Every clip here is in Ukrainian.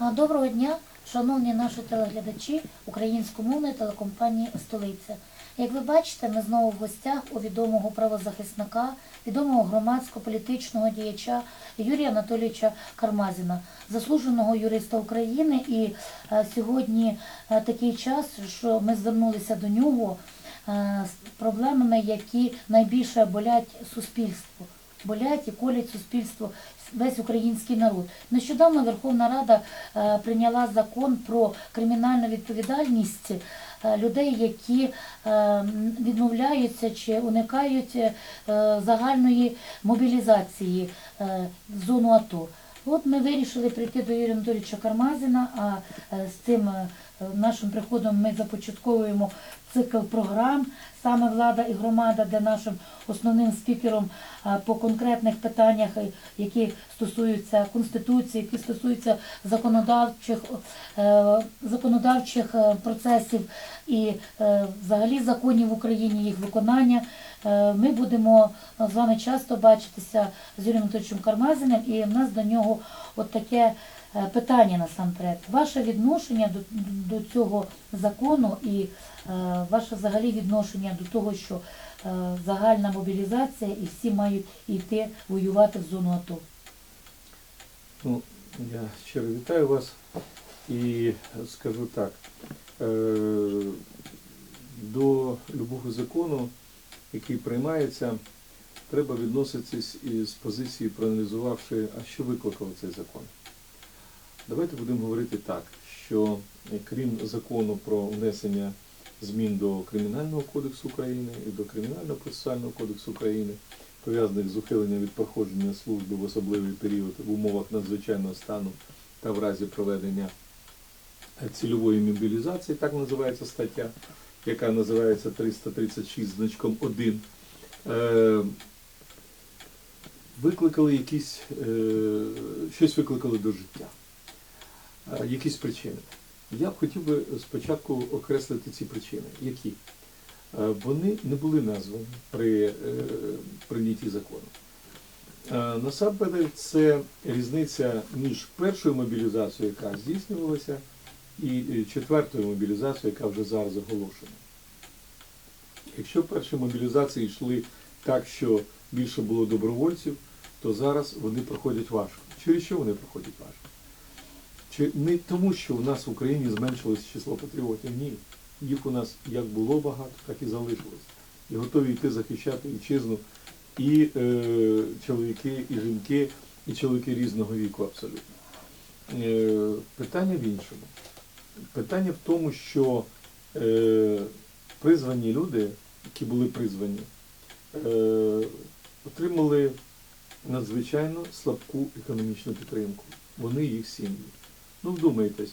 А, Доброго дня, шановні наші телеглядачі українськомовної телекомпанії Столиця. Як ви бачите, ми знову в гостях у відомого правозахисника, відомого громадсько-політичного діяча Юрія Анатолійовича Кармазіна, заслуженого юриста України. І е, сьогодні е, такий час, що ми звернулися до нього е, з проблемами, які найбільше болять суспільству болять і колять суспільство, весь український народ. Нещодавно Верховна Рада е, прийняла закон про кримінальну відповідальність е, людей, які е, відмовляються чи уникають загальної мобілізації в зону АТО. От ми вирішили прийти до Юрія Анатолійовича Кармазіна, а з цим нашим приходом ми започатковуємо цикл програм саме влада і громада, де нашим основним спікером е, по конкретних питаннях, е, які стосуються конституції, які стосуються законодавчих е, законодавчих процесів і взагалі законів в Україні, їх виконання. Ми будемо з вами часто бачитися з Юрієм Анатольовичем Кармазиним, і в нас до нього от таке питання насамперед. Ваше відношення до, до цього закону і е, ваше взагалі відношення до того, що е, загальна мобілізація і всі мають йти воювати в зону АТО. Ну, я щиро вітаю вас і скажу так. е, До любого закону, який приймається, треба відноситись із позиції, проаналізувавши, а що викликав цей закон. Давайте будемо говорити так, що е, крім закону про внесення змін до Кримінального кодексу України і до Кримінального процесуального кодексу України, пов'язаних з ухиленням від проходження служби в особливий період в умовах надзвичайного стану та в разі проведення е, цільової мобілізації, так називається стаття, яка називається 336 значком 1. Е, викликали якісь, щось викликали до життя, якісь причини. Я б хотів би спочатку окреслити ці причини. Які? Вони не були названі при е, прийнятті закону. Насамперед, це різниця між першою мобілізацією, яка здійснювалася, і е, четвертою мобілізацією, яка вже зараз оголошена. Якщо перші мобілізації йшли так, що більше було добровольців, то зараз вони проходять важко. Через що вони проходять важко? Чи не тому, що в нас в Україні зменшилось число патріотів? Ні. Їх у нас як було багато, так і залишилось. І готові йти захищати вітчизну і е, чоловіки, і жінки, і чоловіки різного віку абсолютно. Е, питання в іншому. Питання в тому, що е, призвані люди, які були призвані, е, отримали надзвичайно слабку економічну підтримку. Вони їх сім'ї. Ну, вдумайтесь,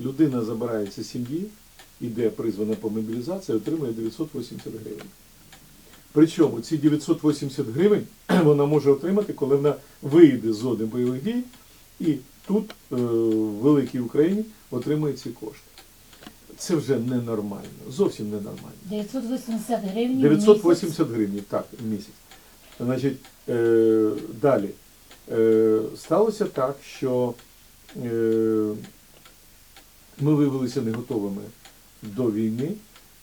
людина забирається з сім'ї, іде призвана по мобілізації, отримує 980 гривень. Причому ці 980 гривень вона може отримати, коли вона вийде з зони бойових дій і тут, е, в великій Україні, отримує ці кошти. Це вже ненормально, зовсім ненормально. 980 гривень. 980 гривень, так, в місяць. Значить, е, далі. Е, сталося так, що ми виявилися не готовими до війни.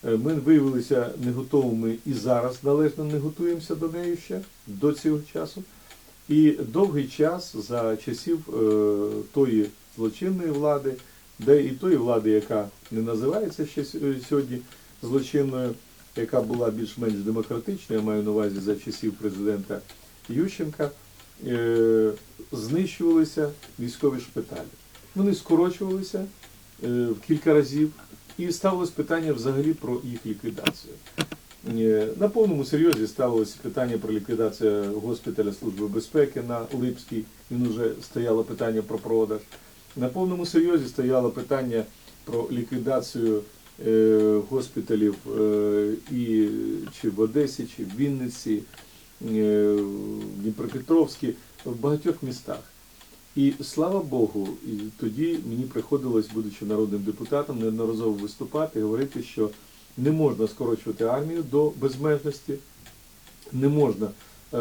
Е, Ми виявилися не готовими і зараз належно не готуємося до неї ще до цього часу. І довгий час за часів е, тої злочинної влади, де і тої влади, яка не називається ще е, сьогодні злочинною, яка була більш-менш демократичною, я маю на увазі за часів президента Ющенка, е, знищувалися військові шпиталі. Вони скорочувалися е, в кілька разів, і ставилось питання взагалі про їх ліквідацію. Е, На повному серйозі ставилося питання про ліквідацію госпіталя Служби безпеки на Липській. Він вже стояло питання про продаж. На повному серйозі стояло питання про ліквідацію госпіталів і чи в Одесі, чи в Вінниці, е, в Дніпропетровській, в багатьох містах. І слава Богу, тоді мені приходилось, будучи народним депутатом, неодноразово виступати говорити, що не можна скорочувати армію до безмежності, не можна е,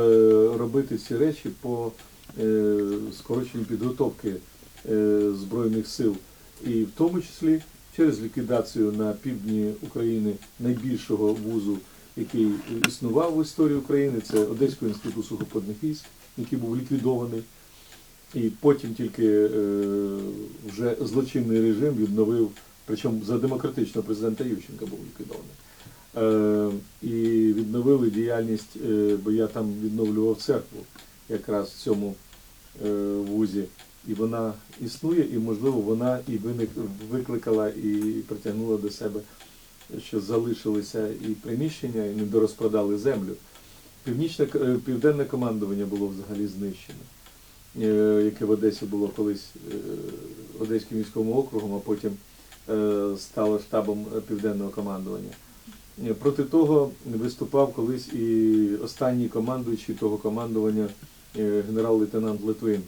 робити ці речі по е, скороченню підготовки е, Збройних сил, і в тому числі через ліквідацію на півдні України найбільшого вузу, який існував в історії України, це Одеський інститут сухопутних військ, який був ліквідований. І потім тільки е, вже злочинний режим відновив, причому за демократичного президента Ющенка був ліквідований. Е, і відновили діяльність, е, бо я там відновлював церкву якраз в цьому вузі. І вона існує, і можливо вона і виник, викликала і притягнула до себе, що залишилися і приміщення, і не дорозпродали землю. Північне е, південне командування було взагалі знищено, е, яке в Одесі було колись е, Одеським військовим округом, а потім стало штабом південного командування. Проти того виступав колись і останній командуючий того командування генерал-лейтенант Литвин.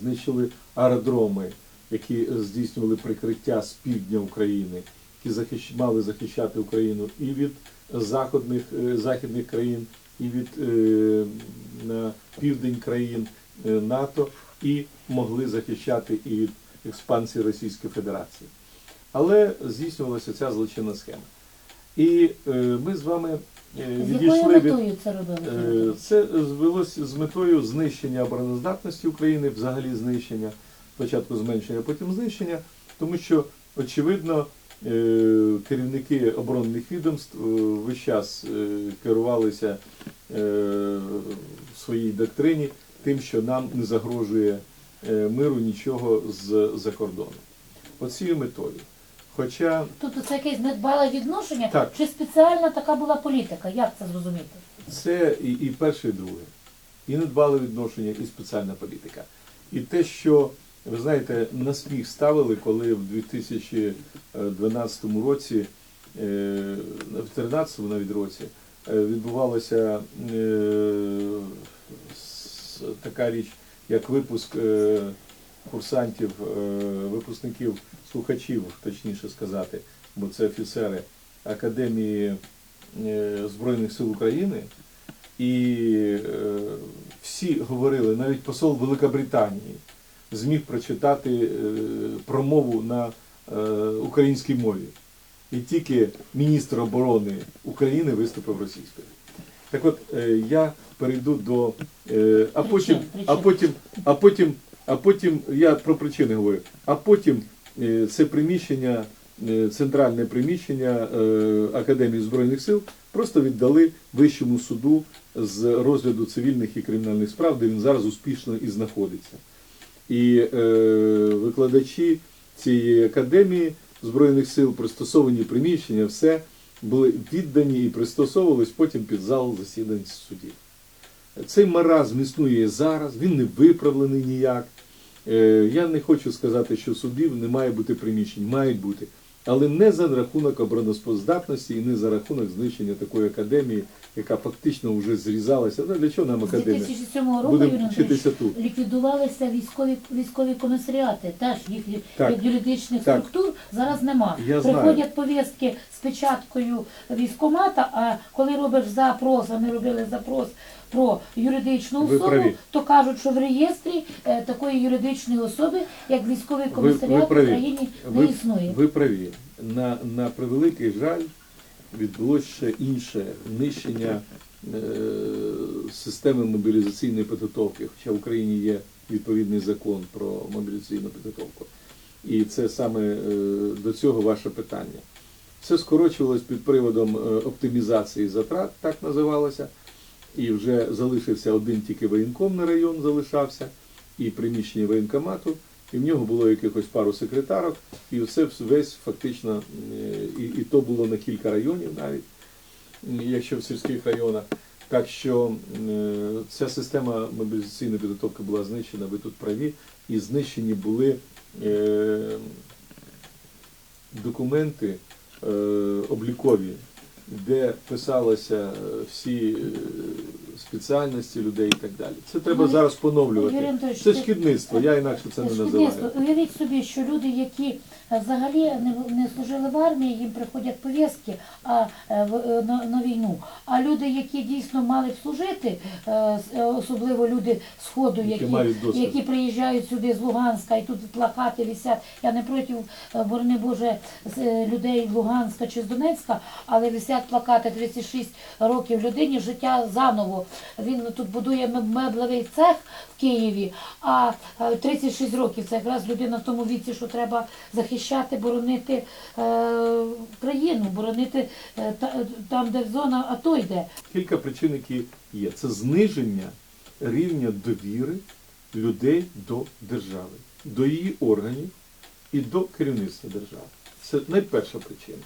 Знищили аеродроми, які здійснювали прикриття з півдня України, які захищ... мали захищати Україну і від заходних, е, західних країн, і від е, південь країн е, НАТО, і могли захищати і від експансії Російської Федерації. Але здійснювалася ця злочинна схема. І е, ми з вами е, відійшли від. це робили? Е, Це звелось з метою знищення обороноздатності України, взагалі знищення, спочатку зменшення, потім знищення, тому що, очевидно, керівники оборонних відомств е, весь час е, керувалися е, в своїй доктрині тим, що нам не загрожує е, миру нічого з-за кордону. Оцією метою. Хоча Тобто це якесь недбале відношення, Так. чи спеціальна така була політика? Як це зрозуміти? Це і, і перше, і друге. І недбале відношення, і спеціальна політика. І те, що, ви знаєте, на сміх ставили, коли в 2012 році, е, в 2013 навіть році, е, відбувалася е, така річ, як випуск курсантів, випускників, слухачів, точніше сказати, бо це офіцери Академії Збройних сил України, і всі говорили, навіть посол Великобританії зміг прочитати е, промову на е, українській мові. І тільки міністр оборони України виступив російською. Так от е, я перейду до. А потім, а потім, а потім, а потім я про причини говорю. А потім це приміщення, центральне приміщення Академії Збройних сил просто віддали Вищому суду з розгляду цивільних і кримінальних справ, де він зараз успішно і знаходиться. І е, викладачі цієї академії Збройних сил, пристосовані приміщення, все були віддані і пристосовувались потім під зал засідань судів. Цей маразм існує зараз, він не виправлений ніяк. Е, Я не хочу сказати, що судів не має бути приміщень, мають бути. Але не за рахунок обороноспоздатності і не за рахунок знищення такої академії, яка фактично вже зрізалася. Ну, для чого нам З академія? 2007 року Будемо Юрій вчитися тут. ліквідувалися військові військові комісаріати. Теж їх лі- Так. як юридичних Так. структур зараз нема. Я знаю. Приходять повістки з печаткою військомата, а коли робиш запрос, а ми робили запрос про юридичну Ви особу, праві. то кажуть, що в реєстрі е, такої юридичної особи, як військовий комісаріат в. Україні не Ви, існує. ви праві. На, на превеликий жаль відбулося ще інше нищення е, системи мобілізаційної підготовки, хоча в Україні є відповідний закон про мобілізаційну підготовку. І це саме е, до цього ваше питання. Все скорочувалось під приводом е, оптимізації затрат, так називалося. І вже залишився один тільки воєнкомний район залишався, і приміщення воєнкомату, і в нього було якихось пару секретарок, і все весь фактично, е, і, і то було на кілька районів навіть, якщо в сільських районах. Так що е, ця система мобілізаційної підготовки була знищена, ви тут праві, і знищені були е, документи облікові, де писалося е, всі е, спеціальності людей і так далі. Це треба зараз поновлювати. Це шкідництво, я інакше це не називаю. Уявіть собі, що люди, які е, взагалі не, служили в армії, їм приходять повістки а, е, в- е, на, на війну. А люди, які дійсно мали б служити, особливо люди Сходу, Які які, які приїжджають сюди з Луганська, і тут плакати висять. Я не проти, борони Боже, людей з Луганська чи з Донецька, але висять плакати 36 років людині, життя заново. Він тут будує меб- меблевий цех в Києві, а е, 36 років це якраз людина в тому віці, що треба захищати, боронити е, країну, боронити е, там, де зона АТО йде. Кілька причин, які є. Це зниження рівня довіри людей до держави, до її органів і до керівництва держави. Це найперша причина.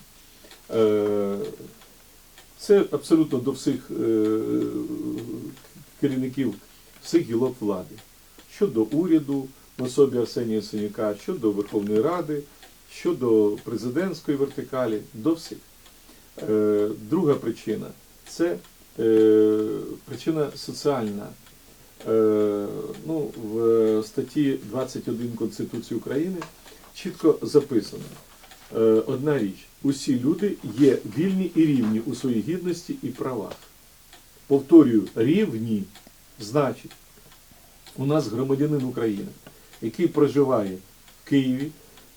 Е, Це абсолютно до всіх е, керівників всіх гілок влади. Щодо уряду в особі Арсенія Синюка, щодо Верховної Ради, щодо президентської вертикалі, до всіх. Е, Друга причина це е, причина соціальна. Е, ну, в статті 21 Конституції України чітко записано е, одна річ: усі люди є вільні і рівні у своїй гідності і правах. Повторюю, рівні. Значить, у нас громадянин України, який проживає в Києві,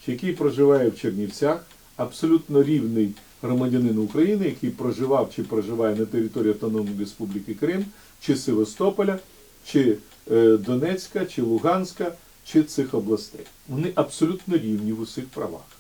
чи який проживає в Чернівцях, абсолютно рівний громадянин України, який проживав чи проживає на території Автономної Республіки Крим, чи Севастополя, чи е, Донецька, чи Луганська, чи цих областей. Вони абсолютно рівні в усіх правах.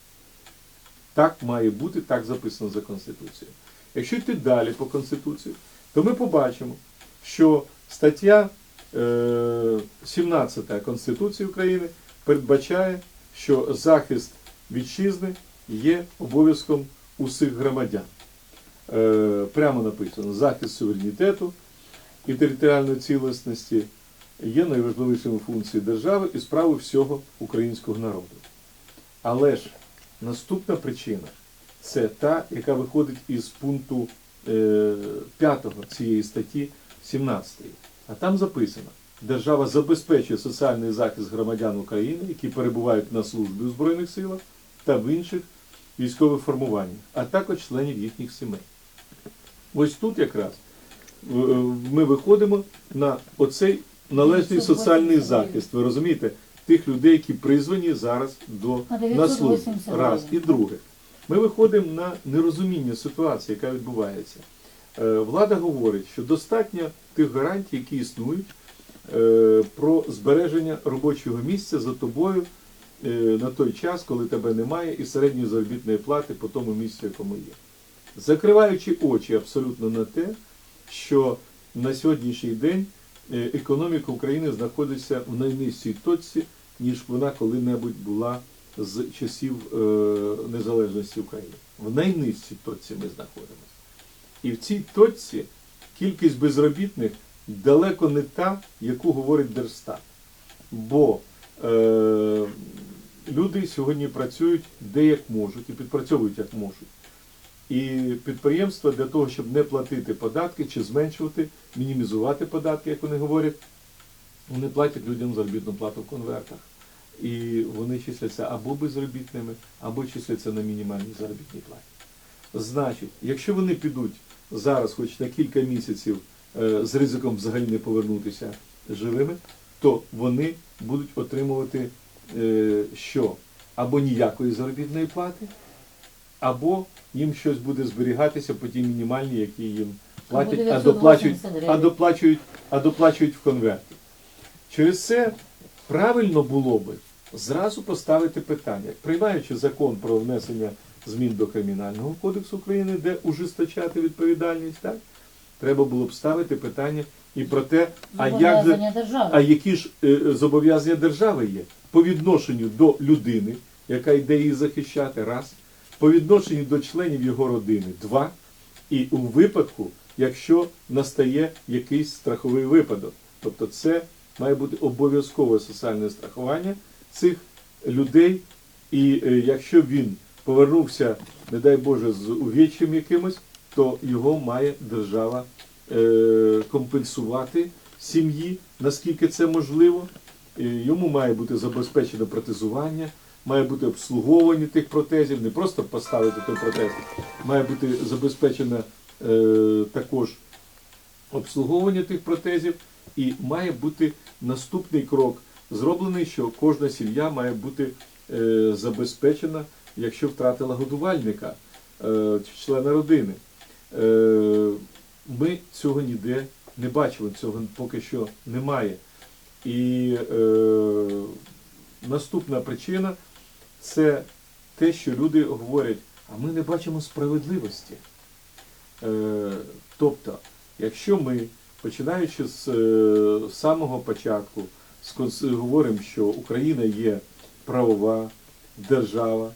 Так має бути, так записано за Конституцією. Якщо йти далі по Конституції, то ми побачимо, що стаття е, 17 Конституції України передбачає, що захист вітчизни є обов'язком усіх громадян. Е, прямо написано, захист суверенітету і територіальної цілісності є найважливішими функцією держави і справи всього українського народу. Але ж наступна причина це та, яка виходить із пункту е, 5 цієї статті 17. А там записано: держава забезпечує соціальний захист громадян України, які перебувають на службі у Збройних силах та в інших військових формуваннях, а також членів їхніх сімей. Ось тут якраз е, ми виходимо на оцей належний соціальний захист. Ви розумієте, тих людей, які призвані зараз до На службу. Раз. І друге, ми виходимо на нерозуміння ситуації, яка відбувається. Е, Влада говорить, що достатньо тих гарантій, які існують е, про збереження робочого місця за тобою е, на той час, коли тебе немає, і середньої заробітної плати по тому місцю, якому є. Закриваючи очі абсолютно на те, що на сьогоднішній день економіка України знаходиться в найнижчій точці, ніж вона коли-небудь була з часів е, незалежності України. В найнижчій точці ми знаходимося. І в цій точці кількість безробітних далеко не та, яку говорить Держстат. Бо е, люди сьогодні працюють де як можуть і підпрацьовують як можуть. І підприємства для того, щоб не платити податки чи зменшувати, мінімізувати податки, як вони говорять, вони платять людям заробітну плату в конвертах. І вони числяться або безробітними, або числяться на мінімальній заробітній платі. Значить, якщо вони підуть зараз, хоч на кілька місяців, е, з ризиком взагалі не повернутися живими, то вони будуть отримувати е, що? Або ніякої заробітної плати, або їм щось буде зберігатися по тій мінімальній, які їм платять, а доплачують, а доплачують, а доплачують в конверті. Через це правильно було би зразу поставити питання, приймаючи закон про внесення змін до Кримінального кодексу України, де ужесточати відповідальність, так? треба було б ставити питання і про те, а як держави. а які ж е, зобов'язання держави є по відношенню до людини, яка йде її захищати, раз, по відношенню до членів його родини, два, і у випадку, якщо настає якийсь страховий випадок. Тобто це має бути обов'язкове соціальне страхування цих людей, і е, якщо він повернувся, не дай Боже, з увіччям якимось, то його має держава е, компенсувати сім'ї, наскільки це можливо. Е, Йому має бути забезпечено протезування, має бути обслуговування тих протезів, не просто поставити той протез, має бути забезпечено е, також обслуговування тих протезів, і має бути наступний крок зроблений, що кожна сім'я має бути е, забезпечена, якщо втратила годувальника е, члена родини. Е, ми цього ніде не бачили, цього поки що немає. І е, наступна причина це те, що люди говорять, а ми не бачимо справедливості. Е, тобто, якщо ми, починаючи з е, самого початку, говоримо, що Україна є правова держава,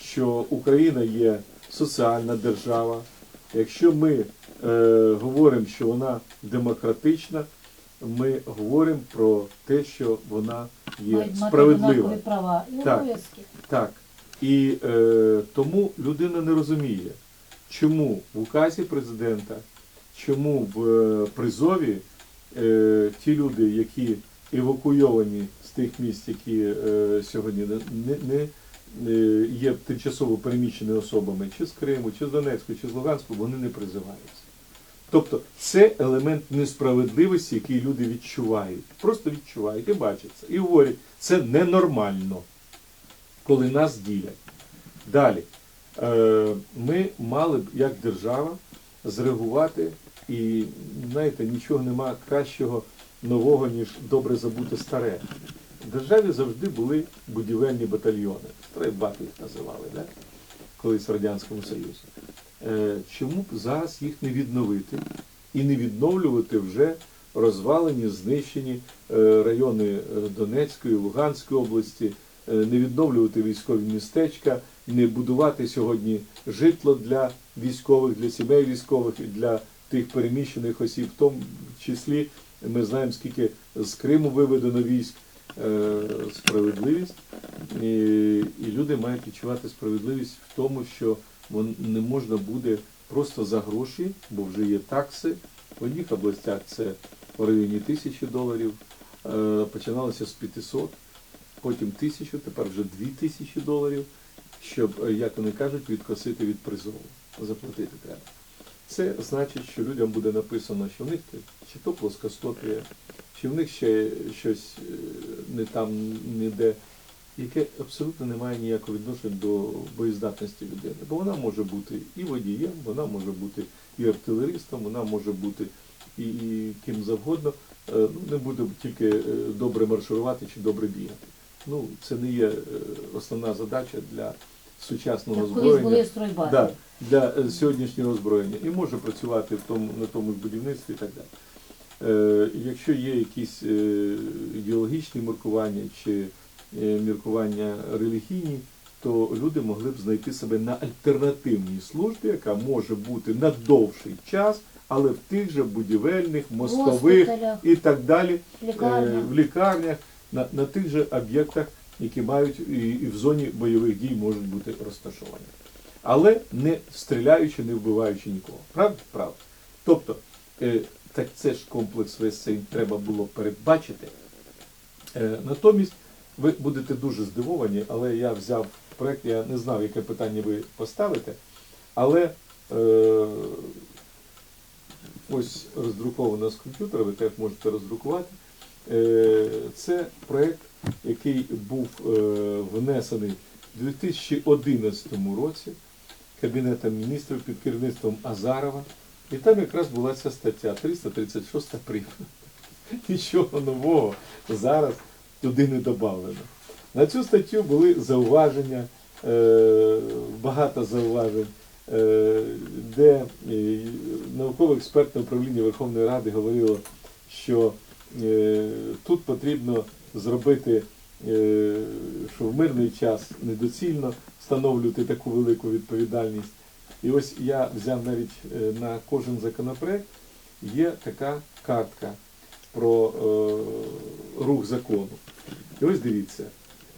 що Україна є соціальна держава, якщо ми е, говоримо, що вона демократична, ми говоримо про те, що вона є справедлива. права і Так. обов'язки. Так. І е, тому людина не розуміє, чому в указі президента, чому в е, призові е, ті люди, які евакуйовані з тих місць, які е, сьогодні не, не, не е, є тимчасово переміщеними особами, чи з Криму, чи з Донецьку, чи з Луганську, вони не призиваються. Тобто це елемент несправедливості, який люди відчувають. Просто відчувають і бачать це. І говорять, це ненормально коли нас ділять. Далі. Е, Ми мали б як держава зреагувати, і знаєте, нічого нема кращого нового, ніж добре забути старе. В державі завжди були будівельні батальйони. Стройбати їх називали, да? колись в Радянському Союзі. Е, Чому б зараз їх не відновити і не відновлювати вже розвалені, знищені е, райони е, Донецької, Луганської області, не відновлювати військові містечка, не будувати сьогодні житло для військових, для сімей військових і для тих переміщених осіб, в тому числі ми знаємо, скільки з Криму виведено військ, справедливість, і, люди мають відчувати справедливість в тому, що не можна буде просто за гроші, бо вже є такси. В одних областях це в районі тисячі доларів, е, починалося з 500, потім тисячу, тепер вже дві тисячі доларів, щоб, е, як вони кажуть, відкосити від призову. Заплатити треба. Це значить, що людям буде написано, що в них чи то плоскостопія, чи в них ще щось е, не там, ніде, яке абсолютно не має ніякого відношення до боєздатності людини. Бо вона може бути і водієм, вона може бути і артилеристом, вона може бути і, і ким завгодно. Е, Ну, не буде тільки е, добре марширувати чи добре бігати. Ну, це не є е, основна задача для сучасного стройбати. Да, для сьогоднішнього озброєння і може працювати в тому, на тому ж будівництві і так далі. Е, якщо є якісь ідеологічні міркування чи міркування релігійні, то люди могли б знайти себе на альтернативній службі, яка може бути на довший час, але в тих же будівельних, мостових Госпіталях. і так далі, Лікарня. е, в лікарнях, на, на тих же об'єктах, які мають і, і в зоні бойових дій можуть бути розташовані. Але не стріляючи, не вбиваючи нікого. Правда? Правда. Тобто, е, так це ж комплекс весь цей треба було передбачити. Е, натомість ви будете дуже здивовані, але я взяв проєкт, я не знав, яке питання ви поставите, але е, ось роздруковано з комп'ютера, ви теж можете роздрукувати. Е, Це проєкт, який був е, внесений у 2011 році Кабінетом міністрів під керівництвом Азарова. І там якраз була ця стаття 336 прим. Нічого нового зараз туди не додавлено. На цю статтю були зауваження, е, багато зауважень, е, де е, науково-експертне управління Верховної Ради говорило, що тут потрібно зробити, що в мирний час недоцільно встановлювати таку велику відповідальність. І ось я взяв навіть на кожен законопроект є така картка про рух закону. І ось дивіться,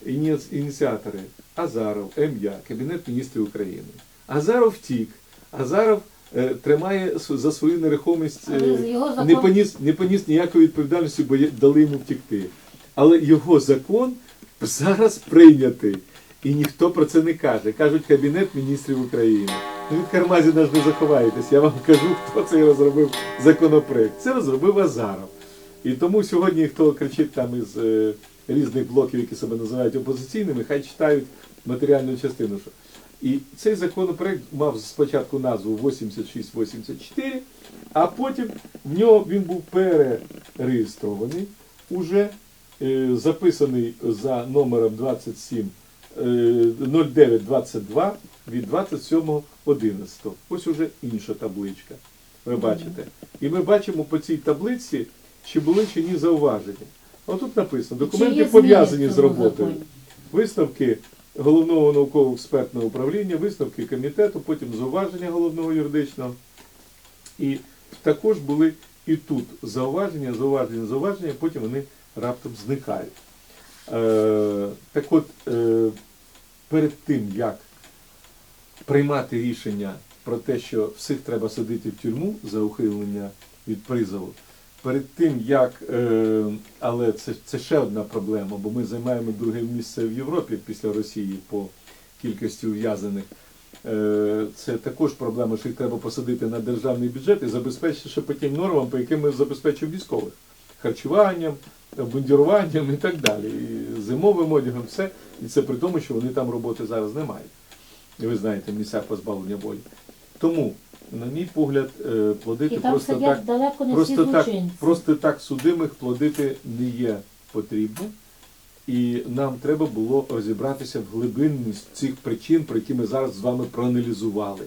ініц- ініціатори Азаров, М'Я, Кабінет міністрів України. Азаров втік, Азаров е, тримає за свою нерухомість, е, закон- не, поніс, не поніс ніякої відповідальності, бо дали йому втекти. Але його закон зараз прийнятий. І ніхто про це не каже. Кажуть Кабінет міністрів України. Ну, від Кармазіна ж не заховаєтесь. Я вам кажу, хто це розробив законопроект. Це розробив Азаров. І тому сьогодні, хто кричить там із е, різних блоків, які себе називають опозиційними, хай читають матеріальну частину. І цей законопроект мав спочатку назву 8684, а потім в нього він був перереєстрований, уже е, записаний за номером 27 е, 0922 від 27.11. Ось уже інша табличка. Ви бачите. І ми бачимо по цій таблиці, чи були чи ні зауваження. Отут написано, документи пов'язані з роботою. Висновки головного науково-експертного управління, висновки комітету, потім зауваження головного юридичного. І також були і тут зауваження, зауваження, зауваження, потім вони раптом зникають. Е, так от, е, перед тим, як приймати рішення про те, що всіх треба садити в тюрму за ухилення від призову, перед тим як, е, але це, це ще одна проблема, бо ми займаємо друге місце в Європі після Росії по кількості ув'язаних. Е, Це також проблема, що їх треба посадити на державний бюджет і забезпечити ще по тим нормам, по яким ми забезпечуємо військових харчуванням, обмундіруванням і так далі. І зимовим одягом, все. І це при тому, що вони там роботи зараз не мають. Ви знаєте, місця позбавлення волі. Тому, на мій погляд, е, плодити І там просто сидять так, далеко не всі просто так, злочинці. просто так судимих плодити не є потрібно. І нам треба було розібратися в глибинність цих причин, про які ми зараз з вами проаналізували.